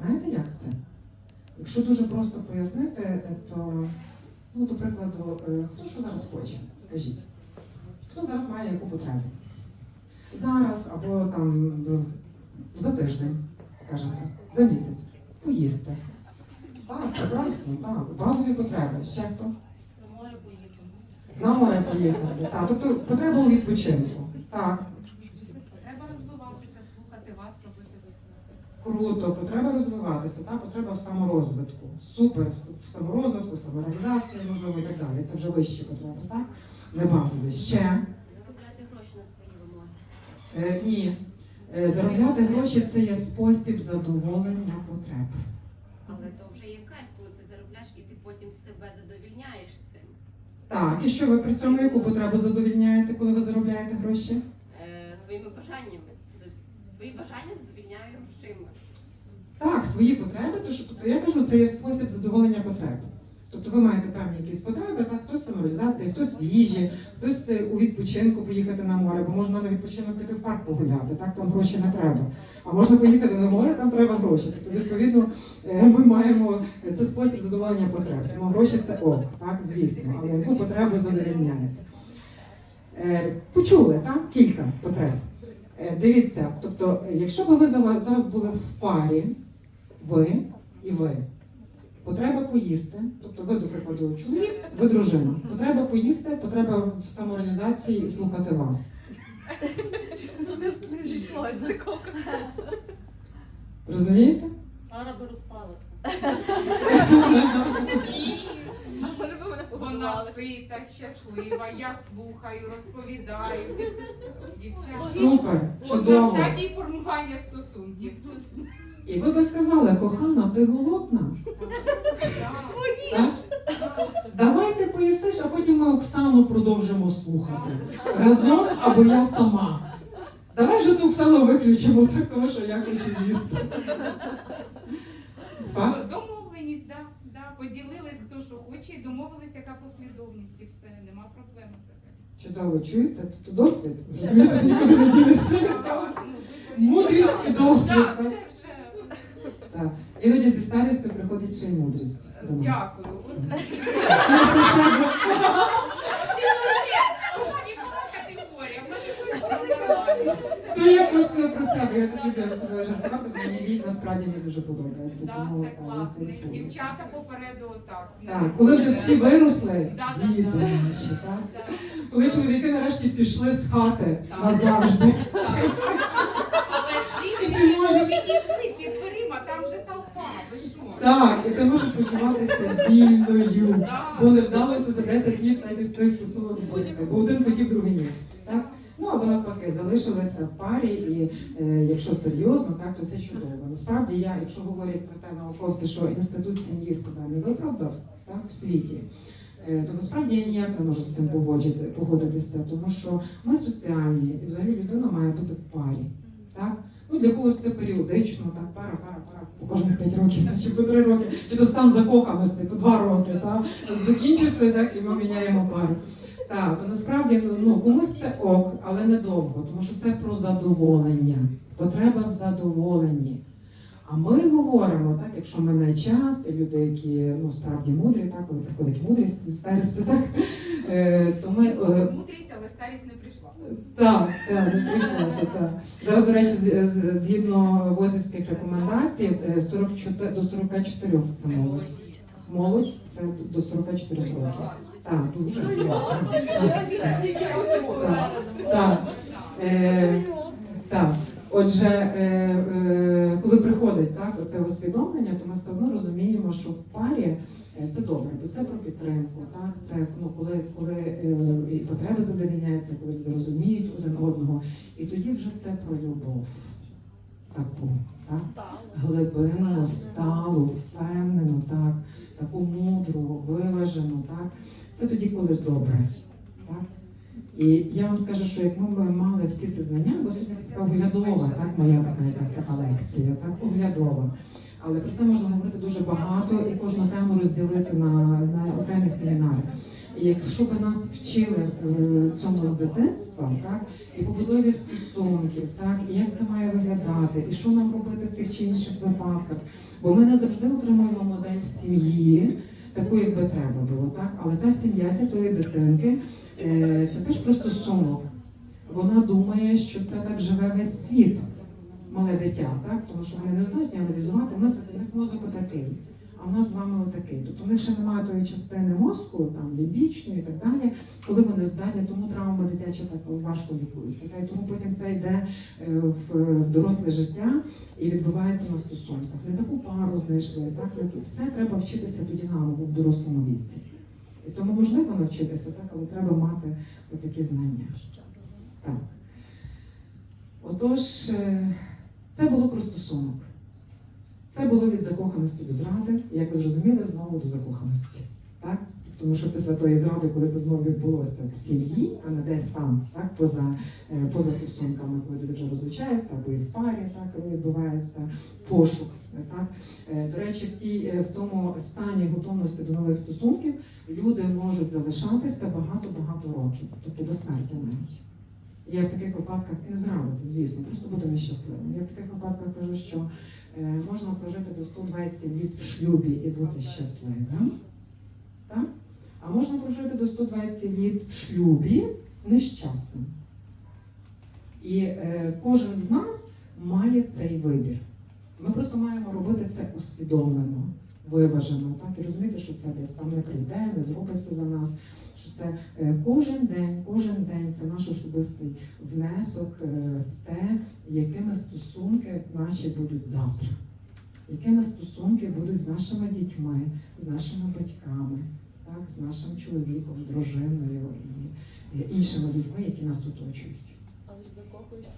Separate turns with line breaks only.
Знаєте, як це? Якщо дуже просто пояснити, е, то, ну, до прикладу, е, хто що зараз хоче? Скажіть. Хто зараз має яку потребу? Зараз або там ну, за тиждень, скажімо за місяць. Поїсти. Так, прекрасно, так. Базові потреби. Ще хто? На море поїхати. Так, тобто потреба у відпочинку. Так,
Треба розвиватися, слухати вас, робити висновки.
круто, потреба розвиватися, так, потреба в саморозвитку. Супер, в в саморозвитку, самореалізації, можливо, і так далі. Це вже вищі потреби, так? Не базові. Ще.
Заробляти гроші на свої вимоги.
Е, ні. Е, заробляти гроші це є спосіб задоволення потреб.
Але то вже є кайф, коли ти заробляєш і ти потім себе задовільняєш цим.
Так, і що ви при цьому яку потребу задовільняєте, коли ви заробляєте гроші?
Е, своїми бажаннями. Свої бажання задовільняю грошима.
Так, свої потреби, то що тобто я кажу, це є спосіб задоволення потреб. Тобто ви маєте певні якісь потреби, так, хтось самореалізації, хтось в їжі, хтось е, у відпочинку поїхати на море, бо можна на відпочинок піти в парк погуляти, так там гроші не треба. А можна поїхати на море, там треба гроші. Тобто, відповідно, е, ми маємо е, це спосіб задоволення потреб. Тому гроші це ок, так, звісно, але яку потребу задовільняєте. Почули, так? Кілька потреб. Е, Дивіться, тобто, е, якщо б ви зараз були в парі, ви і ви. Потреба поїсти, тобто ви, до прикладу, чоловік, ви дружина. Потреба поїсти, потреба в самореалізації і слухати вас. Розумієте?
Пара би розпалася. Би мене
вона
погодували.
сита, щаслива, я слухаю, розповідаю. Дівчата.
Супер,
От на
чудово.
стадії формування стосунків. Тут
І ви би сказали, кохана, ти голодна?
так,
Так? Давайте поїсиш, а потім ми Оксану продовжимо слухати. Разом або я сама. Давай вже ту Оксану виключимо, так, тому що я хочу їсти. Так?
домовленість, да, да. поділились, хто що домовились, яка послідовність, і все, нема проблем взагалі.
Чудово, чуєте? Тут досвід. Розумієте, нікуди не дінешся.
Ну,
Мудрість і досвід.
Так,
так?
це вже
Так. Іноді зі старістю приходить ще й мудрість. до нас.
дякую. От це вікова категорія, вона
Ну я просто про так люблю себе жартувати, бо мені вік насправді мені дуже подобається.
Так,
тому,
це
так,
класно.
я.
Дівчата попереду отак.
Так, коли вже всі виросли,
Да, да,
діти
да.
наші, так?
Так,
Коли чоловіки нарешті пішли з хати
Так.
назавжди.
так. Але
І
світлі
ти
ж
можеш-
підійшли під дверима, там вже толпа. Ви що?
Так, і ти можеш почуватися вільною.
Так.
Бо не вдалося за 10 літ навіть з той стосунок бо один хотів, другий ні. Ну або навпаки, залишилися в парі, і е, якщо серйозно, так то це чудово. Насправді я, якщо говорять про те науковці, що інститут сім'ї себе не виправдав так, в світі. е, То насправді я ніяк не можу з цим погодити, погодитися, тому що ми соціальні, і взагалі людина має бути в парі. Так? Ну, для когось це періодично, так, пара, пара, пара, по кожних 5 років, чи по 3 роки, чи то стан закоханості по 2 роки, так, закінчився, так, і ми міняємо пару. Так, то насправді ну, ну, комусь це ок, але недовго, тому що це про задоволення, потреба в задоволенні. А ми говоримо, так, якщо мене час, і люди, які ну, справді мудрі, так, коли приходить мудрість зі старістю, так, е, то ми. е,
Мудрість, але старість не прийшла.
так, так, не прийшло ще так. Зараз, до речі, з- з- згідно возівських рекомендацій, е, 44, до 44 це
Це
молодь. Молодь це до 44 років. Так, дуже. Так. Е, так. Отже, е, е, коли приходить так, оце усвідомлення, то ми все одно розуміємо, що в парі це добре, бо це про підтримку. Так? Це ну, коли, коли і потреби задовільняються, коли люди розуміють один одного. І тоді вже це про любов. Таку, так? глибинну, сталу, впевнену, так, таку мудру, виважену, так. Це тоді, коли добре. Так? І я вам скажу, що як ми б мали всі ці знання, бо сьогодні така оглядова, так, моя така якась така лекція, так, оглядова. Але про це можна говорити дуже багато і кожну тему розділити на, на окремі семінари. Якщо б нас вчили е, цьому з дитинства, так, і побудові стосунків, так, і як це має виглядати, і що нам робити в тих чи інших випадках. Бо ми не завжди отримуємо модель сім'ї, таку, як би треба було, так? Але та сім'я для тої дитинки е, це теж просто сумок. Вона думає, що це так живе весь світ, мале дитя, так? Тому що вони не здатні аналізувати, мислити, них мозок отакий, а в нас з вами отакий. Тобто в них ще немає тої частини мозку, там лімбічної і так далі, коли вони здатні, тому травма дитяча так важко лікується. Й тому потім це йде е, в, доросле життя і відбувається на стосунках. Не таку пару знайшли, так не- все треба вчитися тоді наново в дорослому віці. І цьому можливо навчитися, так, але треба мати такі знання. Так. Отож, е, це було про стосунок. Це було від закоханості до зради, і, як ви зрозуміли, знову до закоханості. Так? Тому що після тої зради, коли це знову відбулося в сім'ї, а не десь там, так, поза, е, поза стосунками, коли люди вже розлучаються, або і в парі, так, відбувається пошук. Так? Е, До речі, в, тій, е, в тому стані готовності до нових стосунків люди можуть залишатися багато-багато років, тобто до смерті навіть. Я в таких випадках і не зрадити, звісно, просто бути нещасливим. Я в таких випадках кажу, що е, можна прожити до 120 літ в шлюбі і бути щасливим. Так? А можна прожити до 120 літ в шлюбі нещасним. І е, кожен з нас має цей вибір. Ми просто маємо робити це усвідомлено, виважено, так і розуміти, що це десь там не прийде, не зробиться за нас. Що це е, кожен день, кожен день це наш особистий внесок е, в те, якими стосунки наші будуть завтра, якими стосунки будуть з нашими дітьми, з нашими батьками, так, з нашим чоловіком, дружиною і іншими людьми, які нас оточують.
Але ж закохуєшся